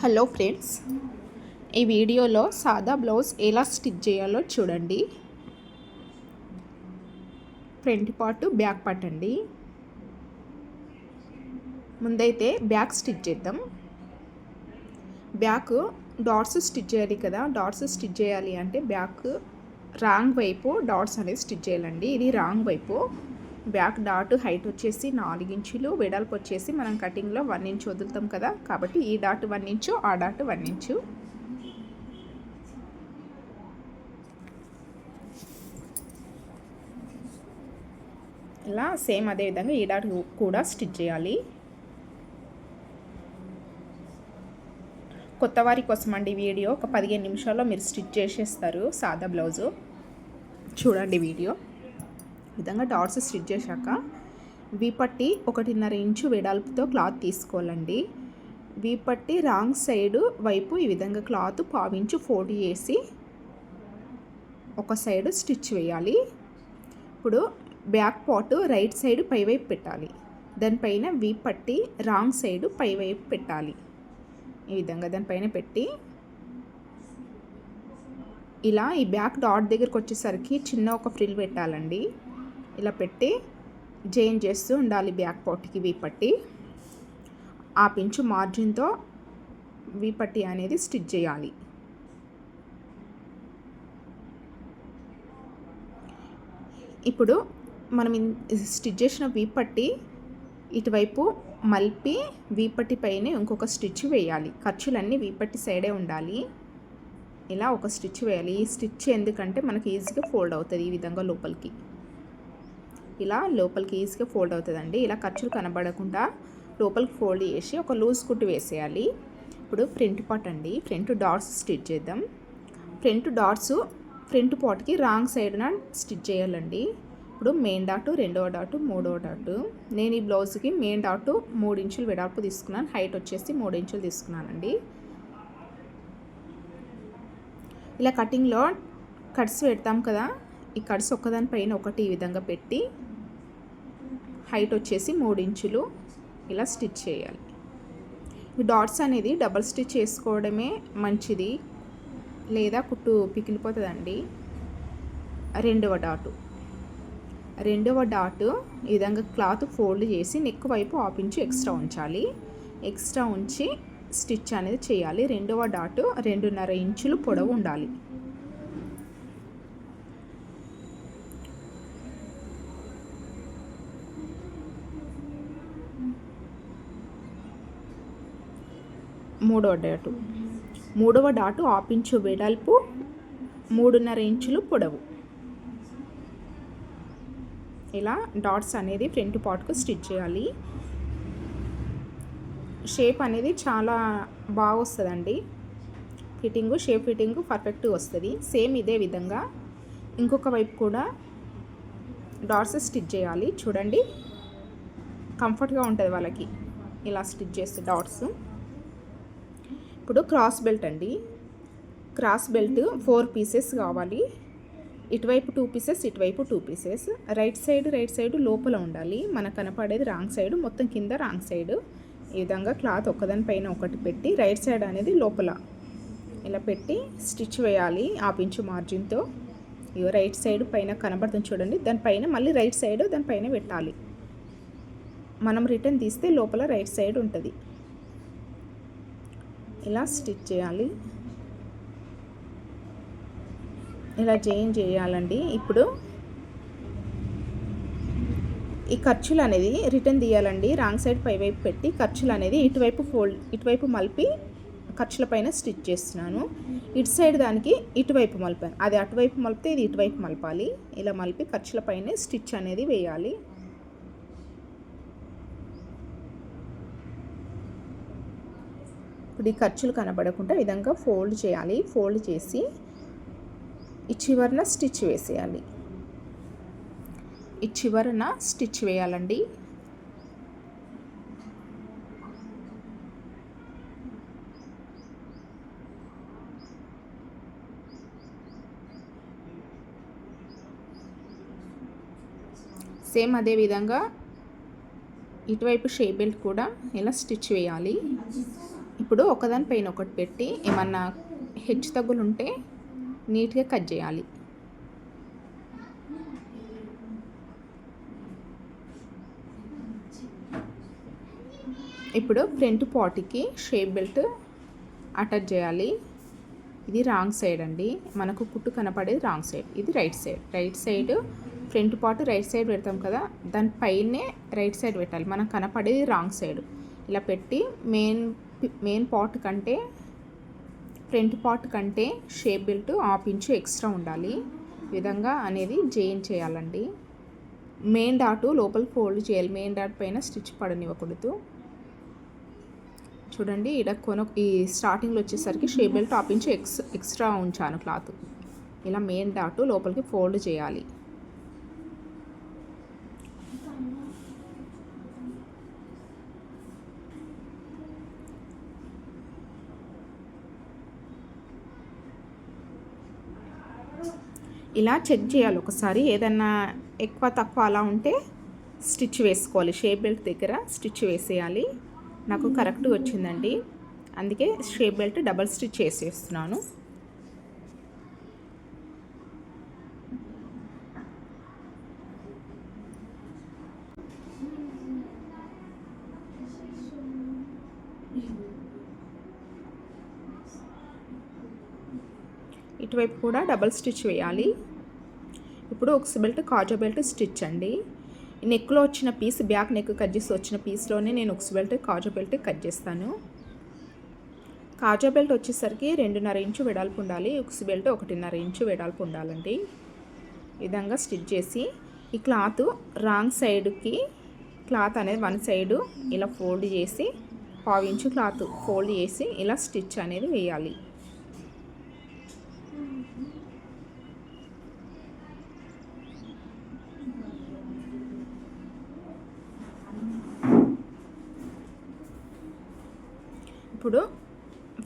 Hello friends ఈ వీడియోలో సాదా బ్లౌజ్ ఎలా స్టిచ్ చేయాలో చూడండి. ఫ్రంట్ పార్ట్ బ్యాక్ పార్ట్ అండి. ముందైతే బ్యాక్ స్టిచ్ చేద్దాం. బ్యాక్ డాట్స్ స్టిచ్ చేయాలి కదా డాట్స్ స్టిచ్ చేయాలి అంటే బ్యాక్ రాంగ్ వైపు డాట్స్ అనేది స్టిచ్ చేయాలండి. ఇది రాంగ్ వైపు. బ్యాక్ డాట్ హైట్ వచ్చేసి నాలుగు ఇంచులు వెడల్పు వచ్చేసి మనం కటింగ్లో వన్ ఇంచ్ వదులుతాం కదా. కాబట్టి ఈ డాట్ వన్ ఇంచు ఆ డాట్ వన్ ఇంచు. ఇలా సేమ్ అదే విధంగా ఈ డాట్ కూడా స్టిచ్ చేయాలి. కొత్త వారి కోసం అండి వీడియో. ఒక పదిహేను నిమిషాల్లో మీరు స్టిచ్ చేసేస్తారు సాదా బ్లౌజు. చూడండి వీడియో. విధంగా డాట్స్ స్టిచ్ చేశాక వీపట్టి ఒకటిన్నర ఇంచు వెడల్పుతో క్లాత్ తీసుకోవాలండి. వీపట్టి రాంగ్ సైడ్ వైపు ఈ విధంగా క్లాత్ పావించు ఫోల్డ్ చేసి ఒక సైడ్ స్టిచ్ వేయాలి. ఇప్పుడు బ్యాక్ పార్ట్ రైట్ సైడ్ పైవైపు పెట్టాలి. దానిపైన వీపట్టి రాంగ్ సైడ్ పైవైపు పెట్టాలి. ఈ విధంగా దానిపైన పెట్టి ఇలా ఈ బ్యాక్ డాట్ దగ్గరకు వచ్చేసరికి చిన్న ఒక ఫ్రిల్ పెట్టాలండి. ఇలా పెట్టి జైన్ చేస్తూ ఉండాలి బ్యాక్ పార్ట్కి వీపట్టి ఆ పించు మార్జిన్తో వీపట్టి అనేది స్టిచ్ చేయాలి. ఇప్పుడు మనం స్టిచ్ చేసిన వీపట్టి ఇటువైపు మలిపి వీపట్టి పైన ఇంకొక స్టిచ్ వేయాలి. ఖర్చులన్నీ వీపట్టి సైడే ఉండాలి. ఇలా ఒక స్టిచ్ వేయాలి. ఈ స్టిచ్ ఎందుకంటే మనకి ఈజీగా ఫోల్డ్ అవుతుంది ఈ విధంగా లోపలికి. ఇలా లోపలికి ఈజీగా ఫోల్డ్ అవుతుందండి. ఇలా ఖర్చులు కనబడకుండా లోపలికి ఫోల్డ్ చేసి ఒక లూజ్ కుట్టు వేసేయాలి. ఇప్పుడు ఫ్రంట్ పార్ట్ అండి. ఫ్రంట్ డాట్స్ స్టిచ్ చేద్దాం. ఫ్రంట్ డాట్స్ ఫ్రంట్ పార్ట్కి రాంగ్ సైడ్న స్టిచ్ చేయాలండి. ఇప్పుడు మెయిన్ డాటు రెండవ డాటు మూడవ డాటు. నేను ఈ బ్లౌజ్కి మెయిన్ డాటు మూడు ఇంచులు వెడల్పు తీసుకున్నాను. హైట్ వచ్చేసి మూడు ఇంచులు తీసుకున్నానండి. ఇలా కటింగ్లో కట్స్ పెడతాం కదా. ఈ కట్స్ ఒక్కదానిపైన ఒకటి ఈ విధంగా పెట్టి హైట్ వచ్చేసి మూడు ఇంచులు. ఇలా స్టిచ్ చేయాలి. డాట్స్ అనేది డబల్ స్టిచ్ చేసుకోవడమే మంచిది. లేదా కుట్టు పికిలిపోతుందండి. రెండవ డాటు. రెండవ డాట్ ఈ విధంగా క్లాత్ ఫోల్డ్ చేసి నెక్ వైపు హాఫ్ ఇంచు ఎక్స్ట్రా ఉంచాలి. ఎక్స్ట్రా ఉంచి స్టిచ్ అనేది చేయాలి. రెండవ డాట్ రెండున్నర ఇంచులు పొడవు ఉండాలి. మూడవ డాటు. మూడవ డాటు ఆపించు వెడల్పు మూడున్నర ఇంచులు పొడవు. ఇలా డాట్స్ అనేది ఫ్రంట్ పార్ట్కు స్టిచ్ చేయాలి. షేప్ అనేది చాలా బాగా వస్తుందండి. ఫిట్టింగు షేప్ ఫిట్టింగ్ పర్ఫెక్ట్గా వస్తుంది. సేమ్ ఇదే విధంగా ఇంకొక వైపు కూడా డాట్స్ స్టిచ్ చేయాలి. చూడండి. కంఫర్ట్గా ఉంటుంది వాళ్ళకి. ఇలా స్టిచ్ చేస్తే డాట్స్. ఇప్పుడు క్రాస్ బెల్ట్ అండి. క్రాస్ బెల్ట్ ఫోర్ పీసెస్ కావాలి. ఇటువైపు టూ పీసెస్ ఇటువైపు two pieces. Right side right side లోపల ఉండాలి. మనకు కనపడేది రాంగ్ సైడ్ మొత్తం కింద రాంగ్ సైడ్. ఈ విధంగా క్లాత్ ఒకదానిపైన ఒకటి పెట్టి రైట్ సైడ్ అనేది లోపల ఇలా పెట్టి స్టిచ్ వేయాలి ఆ ఇంచు మార్జిన్తో ఇగో రైట్ సైడ్ పైన కనబడుతుంది చూడండి. దానిపైన మళ్ళీ రైట్ సైడ్ దానిపైన పెట్టాలి. మనం రిటర్న్ తీస్తే లోపల రైట్ సైడ్ ఉంటుంది. ఇలా స్టిచ్ చేయాలి. ఇలా చేంజ్ చేయాలండి. ఇప్పుడు ఈ ఖర్చులు అనేది రిటర్న్ తీయాలండి. రాంగ్ సైడ్ పైవైపు పెట్టి ఖర్చులు అనేది ఇటువైపు ఫోల్డ్ ఇటువైపు మలిపి ఖర్చుల పైన స్టిచ్ చేస్తున్నాను. ఇటు సైడ్ దానికి ఇటువైపు మలిపాను. అది అటువైపు మలిపితే ఇది ఇటువైపు మలపాలి. ఇలా మలిపి ఖర్చుల పైన స్టిచ్ అనేది వేయాలి. ఇప్పుడు ఈ ఖర్చులు కనబడకుండా విధంగా ఫోల్డ్ చేయాలి. ఫోల్డ్ చేసి ఈ చివరన స్టిచ్ వేసేయాలి. ఈ చివరన స్టిచ్ వేయాలండి. సేమ్ అదే విధంగా ఇటువైపు షే బెల్ట్ కూడా ఇలా స్టిచ్ వేయాలి. ఇప్పుడు ఒకదానిపైన ఒకటి పెట్టి ఏమన్నా హెచ్చు తగ్గులు ఉంటే నీట్గా కట్ చేయాలి. ఇప్పుడు ఫ్రంట్ పాటికి షేప్ బెల్ట్ అటాచ్ చేయాలి. ఇది రాంగ్ సైడ్ అండి. మనకు కుట్టు కనపడేది రాంగ్ సైడ్. ఇది right side. Right side front part right side పెడతాం కదా దానిపైనే రైట్ సైడ్ పెట్టాలి. మనకు కనపడేది రాంగ్ సైడ్. ఇలా పెట్టి మెయిన్ మెయిన్ పార్ట్ కంటే ఫ్రంట్ పార్ట్ కంటే shape belt half inch extra ఉండాలి. విధంగా అనేది జైన్ చేయాలండి. మెయిన్ డాటు లోపల ఫోల్డ్ చేయాలి. మెయిన్ డాట్ పైన స్టిచ్ పడనివ్వకూడదు. చూడండి ఇక్కడ కొన ఈ స్టార్టింగ్లో వచ్చేసరికి shape belt top inch ex extra ఉంచాను క్లాత్ ఇలా మెయిన్ డాటు లోపలికి ఫోల్డ్ చేయాలి. ఇలా చెక్ చేయాలి. ఒకసారి ఏదన్నా ఎక్కువ తక్కువ అలా ఉంటే స్టిచ్ వేసుకోవాలి. షేప్ బెల్ట్ దగ్గర స్టిచ్ వేసేయాలి. నాకు కరెక్ట్గా వచ్చిందండి. అందుకే షేప్ బెల్ట్ డబల్ స్టిచ్ వేసేస్తున్నాను. ఇటువైపు కూడా డబల్ స్టిచ్ వేయాలి. ఇప్పుడు ఒక బెల్ట్ కాజా బెల్ట్ స్టిచ్ అండి. నెక్లో వచ్చిన పీస్ బ్యాక్ నెక్ కట్ చేసి వచ్చిన పీస్లోనే నేను ఒక బెల్ట్ కాజా బెల్ట్ కట్ చేస్తాను. కాజా బెల్ట్ వచ్చేసరికి రెండున్నర ఇంచు వెడల్పు ఉండాలి. ఉక్స్ బెల్ట్ ఒకటిన్నర ఇంచు వెడల్పు ఉండాలండి. విధంగా స్టిచ్ చేసి ఈ క్లాత్ రాంగ్ సైడ్కి క్లాత్ అనేది వన్ సైడు ఇలా ఫోల్డ్ చేసి పావు ఇంచు క్లాత్ ఫోల్డ్ చేసి ఇలా స్టిచ్ అనేది వేయాలి ఇప్పుడు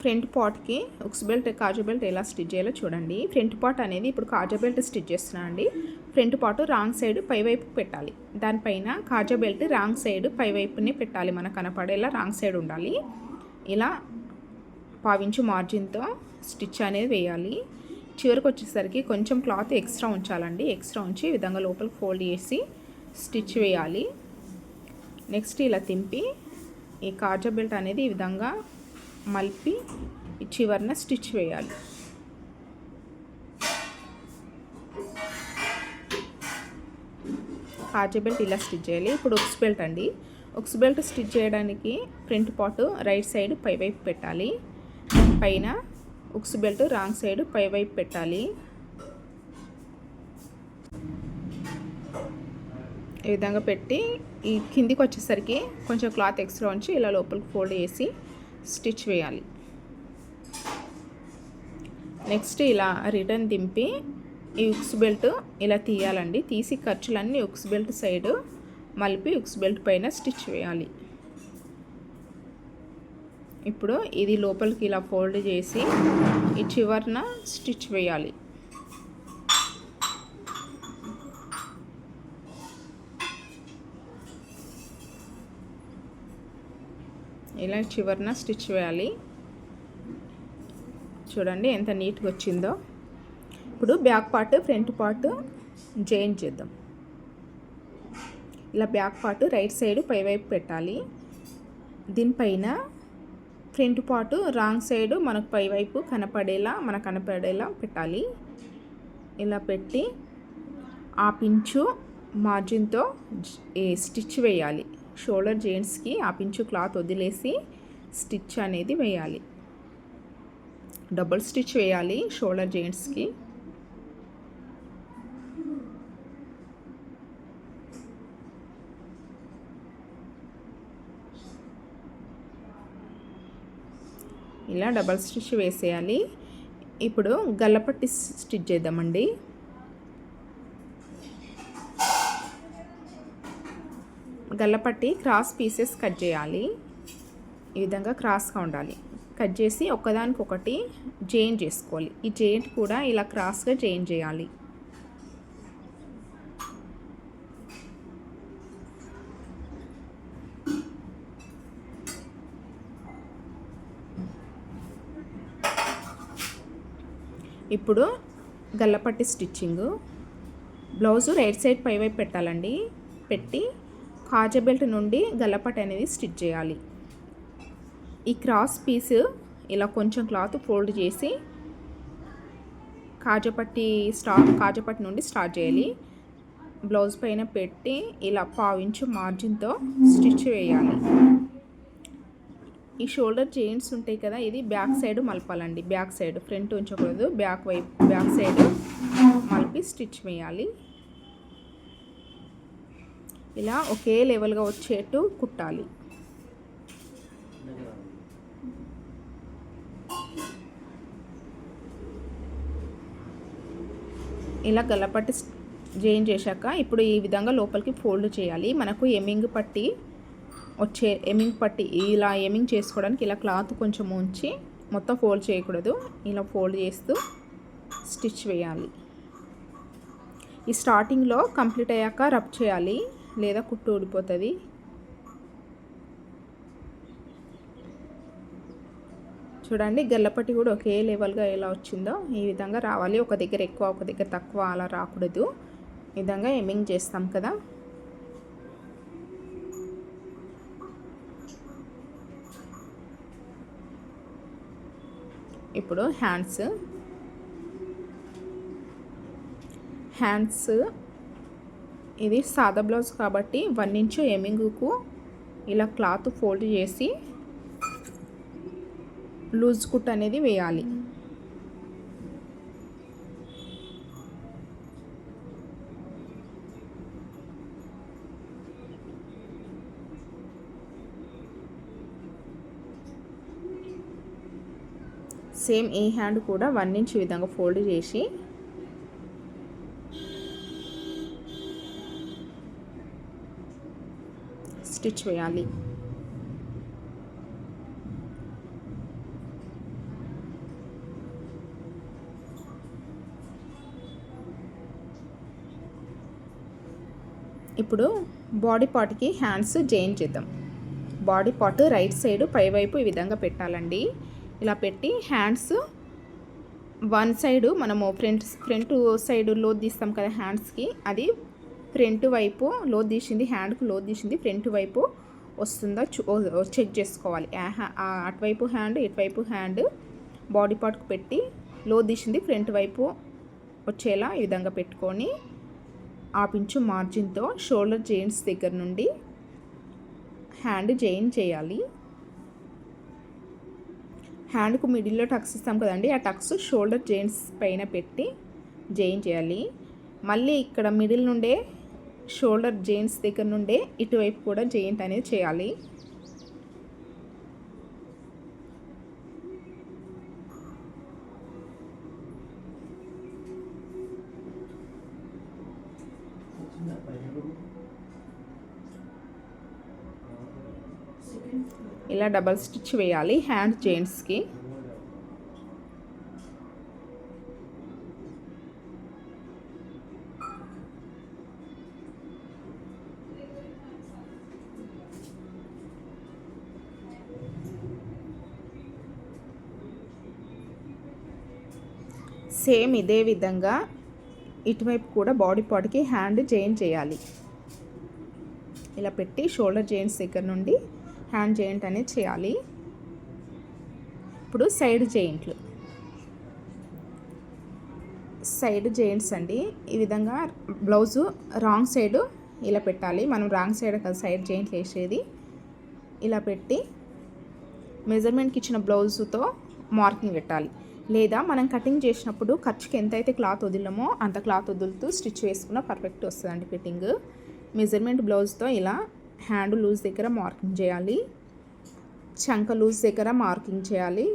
ఫ్రంట్ పాట్కి ఉక్స్ బెల్ట్ కాజు బెల్ట్ ఎలా స్టిచ్ చేయాలో చూడండి. ఫ్రంట్ పాట్ అనేది ఇప్పుడు కాజా బెల్ట్ స్టిచ్ చేస్తున్నా అండి. ఫ్రంట్ పాటు రాంగ్ సైడ్ పైవైపు పెట్టాలి. దానిపైన కాజా బెల్ట్ రాంగ్ సైడ్ పైవైపునే పెట్టాలి. మనకు కనపడేలా రాంగ్ సైడ్ ఉండాలి. ఇలా పావించు మార్జిన్తో స్టిచ్ అనేది వేయాలి. చివరికి వచ్చేసరికి కొంచెం క్లాత్ ఎక్స్ట్రా ఉంచాలండి. ఎక్స్ట్రా ఉంచి ఈ విధంగా లోపల ఫోల్డ్ చేసి స్టిచ్ వేయాలి. నెక్స్ట్ ఇలా తింపి ఈ కాజా బెల్ట్ అనేది ఈ విధంగా మలిపి చివరిన స్టిచ్ వేయాలి. కాజా బెల్ట్ ఇలా స్టిచ్ చేయాలి. ఇప్పుడు ఉక్స్ బెల్ట్ అండి. ఉక్స్ బెల్ట్ స్టిచ్ చేయడానికి ఫ్రంట్ పాటు రైట్ సైడ్ పైవైపు పెట్టాలి. పైన ఉక్స్ బెల్ట్ రాంగ్ సైడ్ పైవైపు పెట్టాలి. ఈ విధంగా పెట్టి ఈ కిందికి వచ్చేసరికి కొంచెం క్లాత్ ఎక్స్ట్రా ఉంచి ఇలా లోపలికి ఫోల్డ్ చేసి స్టిచ్ వేయాలి. నెక్స్ట్ ఇలా రిటర్న్ దింపి ఈ ఉక్స్ బెల్ట్ ఇలా తీయాలండి. తీసి ఖర్చులన్నీ ఉక్స్ బెల్ట్ సైడ్ మలిపి ఉక్స్ బెల్ట్ పైన స్టిచ్ వేయాలి. ఇప్పుడు ఇది లోపలికి ఇలా ఫోల్డ్ చేసి ఈ చివరిన స్టిచ్ వేయాలి. ఇలా చివరిన స్టిచ్ వేయాలి. చూడండి ఎంత నీట్గా వచ్చిందో. ఇప్పుడు back part front part join చేద్దాం. ఇలా బ్యాక్ పార్ట్ రైట్ సైడ్ పైవైపు పెట్టాలి. దీనిపైన ఫ్రంట్ పార్ట్ రాంగ్ సైడ్ మనకు పైవైపు కనపడేలా మనకు కనపడేలా పెట్టాలి. ఇలా పెట్టి ఆ పించు మార్జిన్తో స్టిచ్ వేయాలి. షోల్డర్ జెయింట్స్కి ఆ పించు క్లాత్ వదిలేసి స్టిచ్ అనేది వేయాలి. డబుల్ స్టిచ్ వేయాలి షోల్డర్ జాయింట్స్కి. ఇలా డబల్ స్టిచ్ వేసేయాలి. ఇప్పుడు గల్లపట్టి స్టిచ్ చేద్దామండి. గల్లపట్టి క్రాస్ పీసెస్ కట్ చేయాలి. ఈ విధంగా క్రాస్గా ఉండాలి. కట్ చేసి ఒకదానికొకటి జైన్ చేసుకోవాలి. ఈ జైన్ కూడా ఇలా క్రాస్గా జైన్ చేయాలి. ఇప్పుడు గల్లపట్టి స్టిచ్చింగు. బ్లౌజు రైట్ సైడ్ పైవైపు పెట్టాలండి. పెట్టి కాజా బెల్ట్ నుండి గలపట్ అనేది స్టిచ్ చేయాలి. ఈ క్రాస్ పీస్ ఇలా కొంచెం క్లాత్ ఫోల్డ్ చేసి కాజపట్టి స్టా కాజపట్టి నుండి స్టార్ట్ చేయాలి. బ్లౌజ్ పైన పెట్టి ఇలా పావించు మార్జిన్తో స్టిచ్ వేయాలి ఈ షోల్డర్ చైన్స్ ఉంటాయి కదా ఇది బ్యాక్ సైడ్ మలపాలండి. బ్యాక్ సైడ్ ఫ్రంట్ ఉంచకూడదు. బ్యాక్ వైపు బ్యాక్ సైడ్ మలిపి స్టిచ్ వేయాలి ఇలా ఒకే లెవెల్గా వచ్చేట్టు కుట్టాలి. ఇలా గల్లపట్టి జాయిన్ చేశాక ఇప్పుడు ఈ విధంగా లోపలికి ఫోల్డ్ చేయాలి. మనకు ఎమింగ్ పట్టి వచ్చే ఎమింగ్ పట్టి ఇలా ఎమింగ్ చేసుకోవడానికి ఇలా క్లాత్ కొంచెం ఉంచి మొత్తం ఫోల్డ్ చేయకూడదు. ఇలా ఫోల్డ్ చేస్తూ స్టిచ్ వేయాలి. ఈ స్టార్టింగ్లో కంప్లీట్ అయ్యాక రబ్ చేయాలి. లేదా కుట్టు ఊడిపోతుంది. చూడండి గల్లపట్టి కూడా ఒకే లెవెల్గా ఎలా వచ్చిందో ఈ విధంగా రావాలి. ఒక దగ్గర ఎక్కువ ఒక దగ్గర తక్కువ అలా రాకూడదు. ఈ విధంగా ఎమింగ్ చేస్తాం కదా. ఇప్పుడు హ్యాండ్స్. హ్యాండ్స్ ఇది సాదా బ్లౌజ్ కాబట్టి వన్ ఇంచు ఎమింగ్కు ఇలా క్లాత్ ఫోల్డ్ చేసి లూజ్ కుట్ అనేది వేయాలి. సేమ్ ఈ హ్యాండ్ కూడా వన్ ఇంచ్ విధంగా ఫోల్డ్ చేసి స్టిచ్ వేయాలి ఇప్పుడు బాడీ పార్ట్కి హ్యాండ్స్ జాయిన్ చేద్దాం. బాడీ పార్ట్ రైట్ సైడ్ పైవైపు ఈ విధంగా పెట్టాలండి. ఇలా పెట్టి హ్యాండ్స్ వన్ సైడ్ మనము ఫ్రంట్ ఫ్రంట్ సైడ్ తీస్తాం కదా హ్యాండ్స్కి. అది ఫ్రంట్ వైపు లోత్ తీసింది హ్యాండ్కు లోత్ తీసింది ఫ్రంట్ వైపు వస్తుందా చెక్ చేసుకోవాలి. అటువైపు హ్యాండ్ ఇటువైపు హ్యాండ్ బాడీ పార్ట్కు పెట్టి లో తీసింది ఫ్రంట్ వైపు వచ్చేలా ఈ విధంగా పెట్టుకొని ఆపించు మార్జిన్తో షోల్డర్ జెయింట్స్ దగ్గర నుండి హ్యాండ్ జైన్ చేయాలి. హ్యాండ్కు మిడిల్లో టక్స్ ఇస్తాం కదండి ఆ టక్స్ షోల్డర్ జెయింట్స్ పైన పెట్టి జైన్ చేయాలి. మళ్ళీ ఇక్కడ మిడిల్ నుండే షోల్డర్ జెయింట్స్ దగ్గర నుండే ఇటువైపు కూడా జెయింట్ అనేది చేయాలి. ఇలా డబల్ స్టిచ్ వేయాలి హ్యాండ్ జెయింట్స్కి. సేమ్ ఇదే విధంగా ఇటువైపు కూడా బాడీ పార్ట్కి హ్యాండ్ జైన్ చేయాలి. ఇలా పెట్టి షోల్డర్ జెయింట్స్ దగ్గర నుండి హ్యాండ్ జెయింట్ అనేది చేయాలి. ఇప్పుడు సైడ్ జెయింట్లు సైడ్ జెయింట్స్ అండి. ఈ విధంగా బ్లౌజు రాంగ్ సైడ్ ఇలా పెట్టాలి. మనం రాంగ్ సైడ్ కదా సైడ్ జెయింట్లు వేసేది ఇలా పెట్టి మెజర్మెంట్కి ఇచ్చిన బ్లౌజుతో మార్కింగ్ పెట్టాలి. లేదా మనం కటింగ్ చేసినప్పుడు ఖర్చుకి ఎంతైతే క్లాత్ వదిలమో అంత క్లాత్ వదులుతూ స్టిచ్ వేసుకున్న పర్ఫెక్ట్ వస్తుందండి ఫిట్టింగ్ మెజర్మెంట్ బ్లౌజ్తో ఇలా హ్యాండ్ లూజ్ దగ్గర మార్కింగ్ చేయాలి. చంక లూజ్ దగ్గర మార్కింగ్ చేయాలి.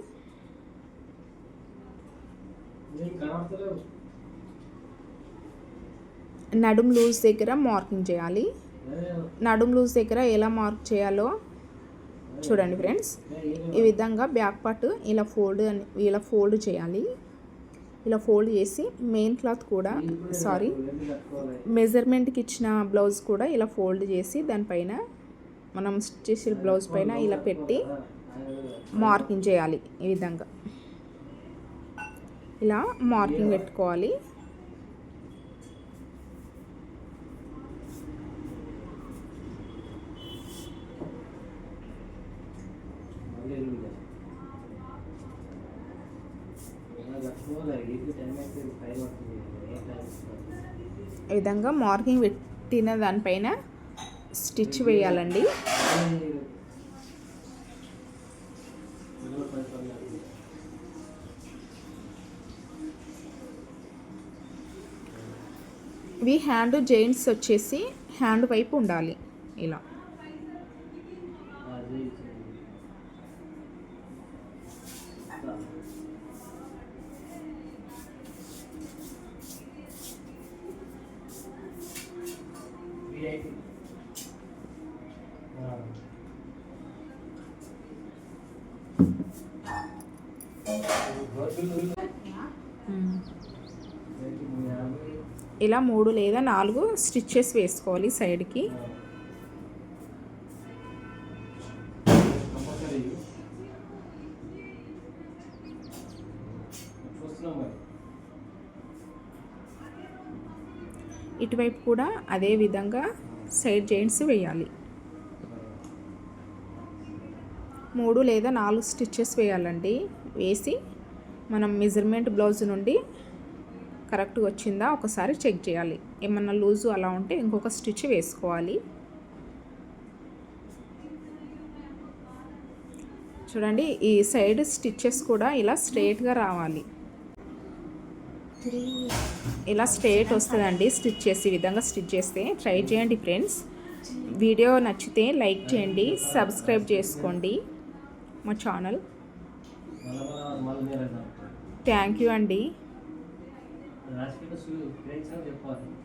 నడుం లూజ్ దగ్గర మార్కింగ్ చేయాలి. నడుం లూజ్ దగ్గర ఎలా మార్క్ చేయాలో చూడండి ఫ్రెండ్స్. ఈ విధంగా బ్యాక్ పార్ట్ ఇలా ఫోల్డ్ ఇలా ఫోల్డ్ చేయాలి. ఇలా ఫోల్డ్ చేసి మెయిన్ క్లాత్ కూడా సారీ మెజర్మెంట్కి ఇచ్చిన బ్లౌజ్ కూడా ఇలా ఫోల్డ్ చేసి దానిపైన మనం స్టిచ్ చేసే బ్లౌజ్ పైన ఇలా పెట్టి మార్కింగ్ చేయాలి ఈ విధంగా. ఇలా మార్కింగ్ పెట్టుకోవాలి. విధంగా మార్కింగ్ పెట్టిన దానిపైన స్టిచ్ వేయాలండి. ఇవి హ్యాండ్ జైంట్స్ వచ్చేసి హ్యాండ్ వైపు ఉండాలి. ఇలా. ఇలా మూడు లేదా నాలుగు స్టిచ్చెస్ వేసుకోవాలి సైడ్కి. ఇటువైపు కూడా అదే విధంగా సైడ్ జాయింట్స్ వేయాలి. మూడు లేదా నాలుగు స్టిచ్చెస్ వేయాలండి. వేసి మనం మెజర్మెంట్ బ్లౌజ్ నుండి కరెక్ట్గా వచ్చిందా ఒకసారి చెక్ చేయాలి. ఏమన్నా లూజు అలా ఉంటే ఇంకొక స్టిచ్ వేసుకోవాలి. చూడండి ఈ సైడ్ స్టిచ్చెస్ కూడా ఇలా స్ట్రైట్గా రావాలి. ఇలా స్ట్రైట్ వస్తుందండి స్టిచ్ చేసి విధంగా స్టిచ్ చేస్తే. ట్రై చేయండి ఫ్రెండ్స్. వీడియో నచ్చితే లైక్ చేయండి సబ్స్క్రైబ్ చేసుకోండి. మా ఛానల్. థ్యాంక్ యూ అండి. రాజకీయ ఫ్రెండ్స్ చెప్పాలి.